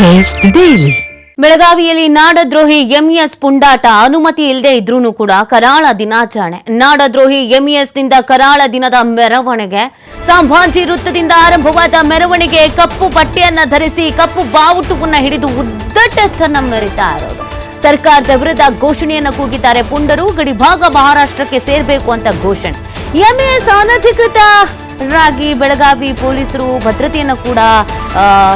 Taste daily. ಬೆಳಗಾವಿಯಲ್ಲಿ ನಾಡದ್ರೋಹಿ MES ಪುಂಡಾಟ. ಅನುಮತಿ ಇಲ್ಲದೆ ಇದ್ರೂ ಕೂಡ ಕರಾಳ ದಿನಾಚರಣೆ. ನಾಡದ್ರೋಹಿ ಎಂಇಎಸ್ನಿಂದ ಕರಾಳ ದಿನದ ಮೆರವಣಿಗೆ. ಸಂಭಾಜಿ ವೃತ್ತದಿಂದ ಆರಂಭವಾದ ಮೆರವಣಿಗೆ ಕಪ್ಪು ಪಟ್ಟಿಯನ್ನ ಧರಿಸಿ ಕಪ್ಪು ಬಾವುಟವನ್ನ ಹಿಡಿದು ಉದ್ದಟತನ ಮೆರಿತಾ ಇರೋದು. ಸರ್ಕಾರದ ವಿರುದ್ಧ ಘೋಷಣೆಯನ್ನ ಕೂಗಿದ್ದಾರೆ ಪುಂಡರು. ಗಡಿಭಾಗ ಮಹಾರಾಷ್ಟ್ರಕ್ಕೆ ಸೇರ್ಬೇಕು ಅಂತ ಘೋಷಣೆ. ಎಂಇಎಸ್ ಅನಧಿಕೃತ ರಾಗಿ ಬೆಳಗಾವಿ ಪೊಲೀಸರು ಭದ್ರತೆಯನ್ನು ಕೂಡ ಆ,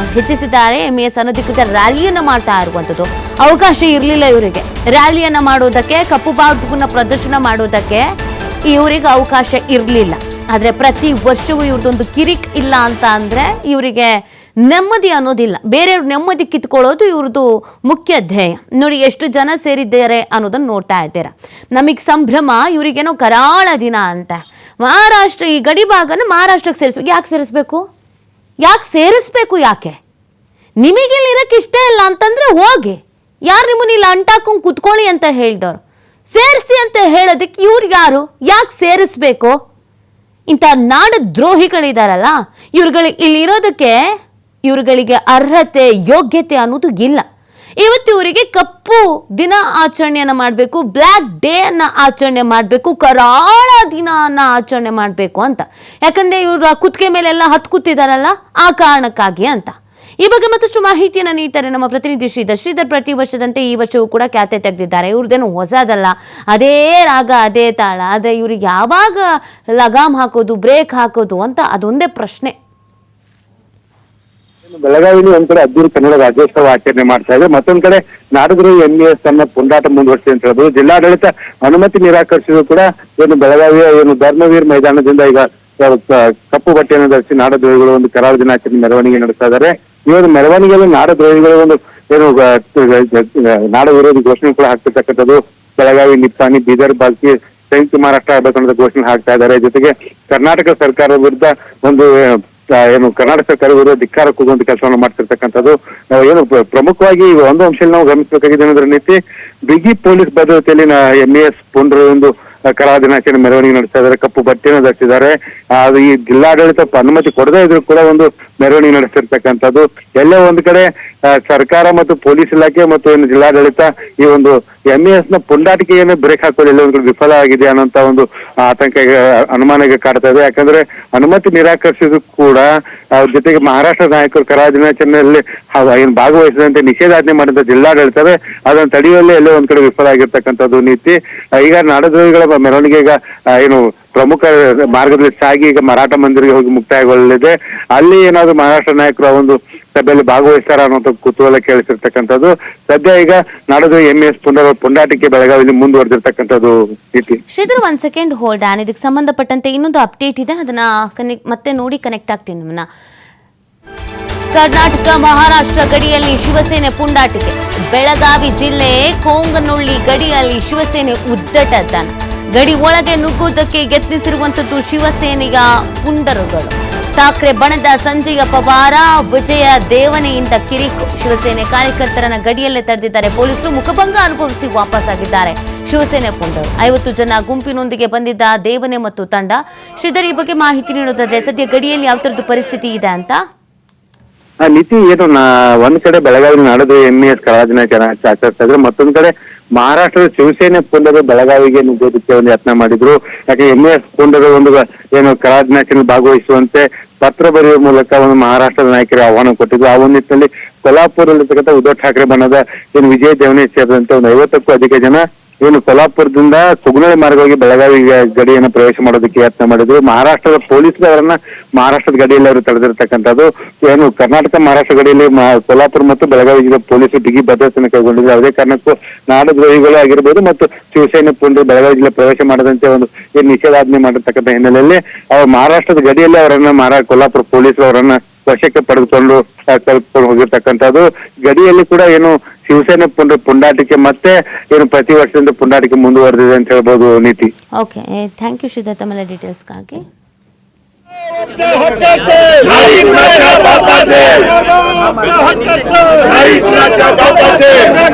ಎಂ ಎಸ್ ಅನಧಿಕೃತ ರ್ಯಾಲಿಯನ್ನ ಮಾಡ್ತಾ ಇರುವಂಥದ್ದು. ಅವಕಾಶ ಇರಲಿಲ್ಲ ಇವರಿಗೆ. ರ್ಯಾಲಿಯನ್ನ ಮಾಡೋದಕ್ಕೆ ಕಪ್ಪು ಬಾವುಟವನ್ನ ಪ್ರದರ್ಶನ ಮಾಡೋದಕ್ಕೆ ಇವರಿಗೆ ಅವಕಾಶ ಇರಲಿಲ್ಲ. ಆದರೆ ಪ್ರತಿ ವರ್ಷವೂ ಇವ್ರದ್ದೊಂದು ಕಿರಿಕ್ ಇಲ್ಲ ಅಂತ ಅಂದರೆ ಇವರಿಗೆ ನೆಮ್ಮದಿ ಅನ್ನೋದಿಲ್ಲ. ಬೇರೆಯವ್ರ ನೆಮ್ಮದಿ ಕಿತ್ಕೊಳ್ಳೋದು ಇವ್ರದ್ದು ಮುಖ್ಯ ಧ್ಯೇಯ. ನೋಡಿ ಎಷ್ಟು ಜನ ಸೇರಿದ್ದಾರೆ ಅನ್ನೋದನ್ನ ನೋಡ್ತಾ ಇದ್ದೀರಾ. ನಮಗೆ ಸಂಭ್ರಮ ಇವರಿಗೇನೋ ಕರಾಳ ದಿನ ಅಂತ. ಮಹಾರಾಷ್ಟ್ರ ಈ ಗಡಿ ಭಾಗನ ಮಹಾರಾಷ್ಟ್ರಕ್ಕೆ ಸೇರಿಸ್ಬೇಕು. ಯಾಕೆ ಸೇರಿಸ್ಬೇಕು? ಯಾಕೆ ಸೇರಿಸ್ಬೇಕು ಯಾಕೆ? ನಿಮಗಿಲ್ಲಿ ಇರಕ್ಕೆ ಇಷ್ಟ ಇಲ್ಲ ಅಂತಂದ್ರೆ ಹೋಗಿ. ಯಾರು ನಿಮ್ಮನ್ನ ಇಲ್ಲಿ ಅಂಟಾಕೊಂಡು ಕುತ್ಕೊಳ್ಳಿ ಅಂತ ಹೇಳ್ದವ್ರು. ಸೇರಿಸಿ ಅಂತ ಹೇಳೋದಕ್ಕೆ ಇವ್ರು ಯಾರು? ಯಾಕೆ ಸೇರಿಸ್ಬೇಕು? ಇಂಥ ನಾಡ ದ್ರೋಹಿಗಳಿದಾರಲ್ಲ, ಇವ್ರುಗಳಿಗೆ ಇಲ್ಲಿರೋದಕ್ಕೆ ಇವ್ರುಗಳಿಗೆ ಅರ್ಹತೆ, ಯೋಗ್ಯತೆ ಅನ್ನೋದು ಇಲ್ಲ. ಇವತ್ತು ಇವರಿಗೆ ಕಪ್ಪು ದಿನ ಆಚರಣೆಯನ್ನ ಮಾಡಬೇಕು ಬ್ಲ್ಯಾಕ್ ಡೇ ಅನ್ನ ಆಚರಣೆ ಮಾಡಬೇಕು, ಕರಾಳ ದಿನಾನ ಆಚರಣೆ ಮಾಡಬೇಕು ಅಂತ. ಯಾಕಂದ್ರೆ ಇವರು ಕುತ್ತಿಗೆ ಮೇಲೆಲ್ಲ ಹತ್ತು ಕೂತಿದಾರಲ್ಲ, ಆ ಕಾರಣಕ್ಕಾಗಿ ಅಂತ. ಈ ಬಗ್ಗೆ ಮತ್ತಷ್ಟು ಮಾಹಿತಿಯನ್ನು ನೀಡ್ತಾರೆ ನಮ್ಮ ಪ್ರತಿನಿಧಿ ಶ್ರೀಧರ್. ಶ್ರೀಧರ್, ಪ್ರತಿ ವರ್ಷದಂತೆ ಈ ವರ್ಷವೂ ಕೂಡ ಖ್ಯಾತೆ ತೆಗೆದಿದ್ದಾರೆ. ಇವ್ರದ್ದೇನು ಹೊಸದಲ್ಲ, ಅದೇ ರಾಗ, ಅದೇ ತಾಳ. ಆದರೆ ಇವ್ರಿಗೆ ಯಾವಾಗ ಲಗಾಮ್ ಹಾಕೋದು, ಬ್ರೇಕ್ ಹಾಕೋದು ಅಂತ ಅದೊಂದೇ ಪ್ರಶ್ನೆ. ಬೆಳಗಾವಿಲಿ ಒಂದ್ ಕಡೆ ಅದ್ದೂರಿ ಕನ್ನಡ ರಾಜ್ಯೋತ್ಸವ ಆಚರಣೆ ಮಾಡ್ತಾ ಇದೆ. ಮತ್ತೊಂದ್ ಕಡೆ ನಾಡದ್ರೋಹಿ ಎಂಇಎಸ್ ತನ್ನ ಪುಂಡಾಟ ಮುಂದುವರಿಸಿ ಅಂತ ಹೇಳ್ಬೋದು. ಜಿಲ್ಲಾಡಳಿತ ಅನುಮತಿ ನಿರಾಕರಿಸಿದ್ರು ಕೂಡ ಏನು ಬೆಳಗಾವಿಯ ಏನು ಧರ್ಮವೀರ್ ಮೈದಾನದಿಂದ ಈಗ ಕಪ್ಪು ಬಟ್ಟೆಯನ್ನು ಧರಿಸಿ ನಾಡದ್ರೋಹಿಗಳು ಒಂದು ಕರಾಳ ದಿನಾಚರಣೆ ಮೆರವಣಿಗೆ ನಡೆಸ್ತಾ ಇದ್ದಾರೆ. ಈ ಒಂದು ಮೆರವಣಿಗೆಯಲ್ಲಿ ನಾಡದ್ರೋಹಿಗಳು ಒಂದು ಏನು ನಾಡ ವಿರೋಧಿ ಘೋಷಣೆ ಕೂಡ ಹಾಕ್ತಿರ್ತಕ್ಕಂಥದ್ದು. ಬೆಳಗಾವಿ, ನಿಪ್ಪಾಣಿ, ಬೀದರ್, ಬಾಲ್ಕಿ, ಸಂಯುಕ್ತ ಮಹಾರಾಷ್ಟ್ರ ಆಗಬೇಕಂತ ಘೋಷಣೆ ಹಾಕ್ತಾ ಇದ್ದಾರೆ. ಜೊತೆಗೆ ಕರ್ನಾಟಕ ಸರ್ಕಾರದ ವಿರುದ್ಧ ಒಂದು ಏನು ಕರ್ನಾಟಕ ಸರ್ಕಾರ ವಿರುದ್ಧ ಧಿಕ್ಕಾರ ಕೂಗುವಂತ ಕೆಲಸವನ್ನು ಮಾಡ್ತಿರ್ತಕ್ಕಂಥದ್ದು, ನಾವು ಏನು ಪ್ರಮುಖವಾಗಿ ಒಂದು ಅಂಶದಲ್ಲಿ ನಾವು ಗಮನಿಸಬೇಕಾಗಿದೆ ಅನ್ನೋದ್ರ ರೀತಿ, ಬಿಗಿ ಪೊಲೀಸ್ ಭದ್ರತೆಯಲ್ಲಿ ಎಂ ಎಸ್ ಪುಂಡ್ರ ಒಂದು ಕಲಾ ದಿನಾಚರಣೆ ಮೆರವಣಿಗೆ ನಡೆಸ್ತಾ ಇದ್ದಾರೆ, ಕಪ್ಪು ಬಟ್ಟೆಯನ್ನು ಧರಿಸಿದ್ದಾರೆ. ಅದು ಈ ಜಿಲ್ಲಾಡಳಿತ ಅನುಮತಿ ಕೊಡದೇ ಇದ್ರು ಕೂಡ ಒಂದು ಮೆರವಣಿಗೆ ನಡೆಸ್ತಿರ್ತಕ್ಕಂಥದ್ದು. ಎಲ್ಲೋ ಒಂದು ಕಡೆ ಸರ್ಕಾರ ಮತ್ತು ಪೊಲೀಸ್ ಇಲಾಖೆ ಮತ್ತು ಏನು ಜಿಲ್ಲಾಡಳಿತ ಈ ಒಂದು ಎಂ ಎಸ್ನ ಪುಂಡಾಟಿಕೆಯನ್ನು ಬ್ರೇಕ್ ಹಾಕೋದು ಎಲ್ಲ ಒಂದು ಕಡೆ ವಿಫಲ ಆಗಿದೆ ಅನ್ನೋಂತ ಒಂದು ಆತಂಕ ಅನುಮಾನಕ್ಕೆ ಕಾಡ್ತಾ ಇದೆ. ಯಾಕಂದ್ರೆ ಅನುಮತಿ ನಿರಾಕರಿಸಿದ್ರು ಕೂಡ ಜೊತೆಗೆ ಮಹಾರಾಷ್ಟ್ರ ನಾಯಕರು ಕರಾ ದಿನಾಚರಣೆಯಲ್ಲಿ ಹ- ಏನು ಭಾಗವಹಿಸದಂತೆ ನಿಷೇಧಾಜ್ಞೆ ಮಾಡಿದ ಜಿಲ್ಲಾಡಳಿತವೇ ಅದನ್ನು ತಡೆಯುವಲ್ಲೇ ಎಲ್ಲೋ ಒಂದ್ ಕಡೆ ವಿಫಲ ಆಗಿರ್ತಕ್ಕಂಥದ್ದು ನೀತಿ. ಈಗ ನಾಡದ್ರೋಹಿಗಳ ಮೆರವಣಿಗೆ ಈಗ ಏನು ಪ್ರಮುಖ ಮಾರ್ಗದಲ್ಲಿ ಸಾಗಿ ಈಗ ಮರಾಠ ಮಂದಿರಿಗೆ ಹೋಗಿ ಮುಕ್ತಾಯಗೊಳ್ಳಲಿದೆ. ಅಲ್ಲಿ ಏನಾದ್ರು ಮಹಾರಾಷ್ಟ್ರ ನಾಯಕರು ಒಂದು ಸಭೆಯಲ್ಲಿ ಭಾಗವಹಿಸ್ತಾರ ಅನ್ನೋದು ಕುತೂಹಲ ಕೇಳಿಸಿರ್ತಕ್ಕಂಥದ್ದು. ಸದ್ಯ ಈಗ ನಡೆದು ಎಂ ಎಸ್ ಪುನರ್ ಪುಂಡಾಟಿಕೆ ಬೆಳಗಾವಿಯಲ್ಲಿ ಮುಂದುವರೆದಿರ್ತಕ್ಕಂಥದ್ದು ಸ್ಥಿತಿ ಶ್ರೀಧರ್, ಒಂದ್ ಸೆಕೆಂಡ್ ಹೋಲ್ಡ್ ಆನ್ ಇದಕ್ಕೆ ಸಂಬಂಧಪಟ್ಟಂತೆ ಇನ್ನೊಂದು ಅಪ್ಡೇಟ್ ಇದೆ. ಅದನ್ನ ಕನೆಕ್ಟ್ ಮತ್ತೆ ನೋಡಿ ಕನೆಕ್ಟ್ ಆಗ್ತೀನಿ ನಿಮ್ಮನ್ನ. ಕರ್ನಾಟಕ, ಮಹಾರಾಷ್ಟ್ರ ಗಡಿಯಲ್ಲಿ ಶಿವಸೇನೆ ಪುಂಡಾಟಿಕೆ. ಬೆಳಗಾವಿ ಜಿಲ್ಲೆ ಕೋಂಗನೊಳ್ಳಿ ಗಡಿಯಲ್ಲಿ ಶಿವಸೇನೆ ಉದ್ದಟತನ ಗಡಿ ಒಳಗೆ ನುಗ್ಗುವುದಕ್ಕೆ ಯತ್ನಿಸಿರುವಂತದ್ದು ಶಿವಸೇನೆಯ ಪುಂಡರುಗಳು ಠಾಕ್ರೆ ಬಣದ ಸಂಜಯ ಪವಾರ ವಿಜಯ ದೇವನೆಯಿಂದ ಕಿರಿಕು ಶಿವಸೇನೆ ಕಾರ್ಯಕರ್ತರನ್ನ ಗಡಿಯಲ್ಲೇ ತಡೆದಿದ್ದಾರೆ ಪೊಲೀಸರು ಮುಖಭಂಗ ಅನುಭವಿಸಿ ವಾಪಸ್ಸಾಗಿದ್ದಾರೆ ಶಿವಸೇನೆ ಪುಂಡರು ಐವತ್ತು ಜನ ಗುಂಪಿನೊಂದಿಗೆ ಬಂದಿದ್ದ ದೇವನೆ ಮತ್ತು ತಂಡ ಶ್ರೀಧರ್ ಈ ಬಗ್ಗೆ ಮಾಹಿತಿ ನೀಡೋದಾದ್ರೆ ಸದ್ಯ ಗಡಿಯಲ್ಲಿ ಯಾವ ತರದ್ದು ಪರಿಸ್ಥಿತಿ ಇದೆ ಅಂತ ನೀತಿ ಏನು ಒಂದ್ ಕಡೆ ಬೆಳಗಾವಿ ನಾಡದು ಎಂ ಎಸ್ ಕರಾಳ ದಿನಾಚರಣೆ ಆಚರಿಸ್ತಾ ಇದ್ರೆ ಮತ್ತೊಂದ್ ಕಡೆ ಮಹಾರಾಷ್ಟ್ರದ ಶಿವಸೇನೆ ಪುಂಡರು ಬೆಳಗಾವಿಗೆ ನುಗ್ಗೋದಕ್ಕೆ ಒಂದು ಯತ್ನ ಮಾಡಿದ್ರು. ಯಾಕೆ ಎಂ ಎಸ್ ಪುಂಡರು ಒಂದು ಏನು ದಿನಾಚರಣೆ ಭಾಗವಹಿಸುವಂತೆ ಪತ್ರ ಬರೆಯುವ ಮೂಲಕ ಒಂದು ಮಹಾರಾಷ್ಟ್ರದ ನಾಯಕರಿಗೆ ಆಹ್ವಾನ ಕೊಟ್ಟಿದ್ರು. ಆ ಒಂದು ನಿಟ್ಟಿನಲ್ಲಿ ಕೊಲ್ಹಾಪುರದಲ್ಲಿರ್ತಕ್ಕಂಥ ಉದ್ಧವ್ ಠಾಕ್ರೆ ಬಣ್ಣದ ಏನು ವಿಜಯ ದೇವನೇ ಸೇರಿದಂತೆ ಒಂದು ಐವತ್ತಕ್ಕೂ ಅಧಿಕ ಜನ ಏನು ಕೊಲ್ಹಾಪುರದಿಂದ ಸುಗುಣ ಮಾರ್ಗವಾಗಿ ಬೆಳಗಾವಿ ಗಡಿಯನ್ನು ಪ್ರವೇಶ ಮಾಡೋದಕ್ಕೆ ಯತ್ನ ಮಾಡಿದ್ರು. ಮಹಾರಾಷ್ಟ್ರದ ಪೊಲೀಸರು ಅವರನ್ನ ಮಹಾರಾಷ್ಟ್ರದ ಗಡಿಯಲ್ಲಿ ಅವರು ತಡೆದಿರ್ತಕ್ಕಂಥದ್ದು ಏನು ಕರ್ನಾಟಕ ಮಹಾರಾಷ್ಟ್ರ ಗಡಿಯಲ್ಲಿ ಕೊಲ್ಲಾಪುರ ಮತ್ತು ಬೆಳಗಾವಿ ಪೊಲೀಸರು ಬಿಗಿ ಭದ್ರತೆಯನ್ನು ಕೈಗೊಂಡಿದ್ದಾರೆ. ಯಾವುದೇ ಕಾರಣಕ್ಕೂ ನಾಡದ್ರೋಹಿಗಳು ಆಗಿರ್ಬೋದು ಮತ್ತು ಶಿವಸೇನೆ ಪುಂಡ್ರು ಬೆಳಗಾವಿ ಜಿಲ್ಲೆ ಪ್ರವೇಶ ಮಾಡದಂತೆ ಒಂದು ಏನು ನಿಷೇಧಾಜ್ಞೆ ಮಾಡಿರ್ತಕ್ಕಂಥ ಹಿನ್ನೆಲೆಯಲ್ಲಿ ಅವರು ಮಹಾರಾಷ್ಟ್ರದ ಗಡಿಯಲ್ಲಿ ಅವರನ್ನ ಮಹಾರಾ ಕೊಲ್ಲಾಪುರ ಪೊಲೀಸರು ಅವರನ್ನ ವಶಕ್ಕೆ ಪಡೆದುಕೊಂಡು ಕಲ್ಪಿಕೊಂಡು ಹೋಗಿರ್ತಕ್ಕಂಥದ್ದು. ಗಡಿಯಲ್ಲಿ ಕೂಡ ಏನು ಶಿವಸೇನೆ ಪುಂಡ, ಪುಂಡಾಟಿಕೆ ಮತ್ತೆ ಏನು ಪ್ರತಿ ವರ್ಷದಿಂದ ಪುಂಡಾಟಿಕೆ ಮುಂದುವರೆದಿದೆ ಅಂತ ಹೇಳ್ಬೋದು ನೀತಿ. ಓಕೆ ಥ್ಯಾಂಕ್ ಯು ಶ್ರೀಧರ್, ತಮ್ಮ ಡೀಟೇಲ್ಸ್ಗಾಗಿ হত্যা হত্যা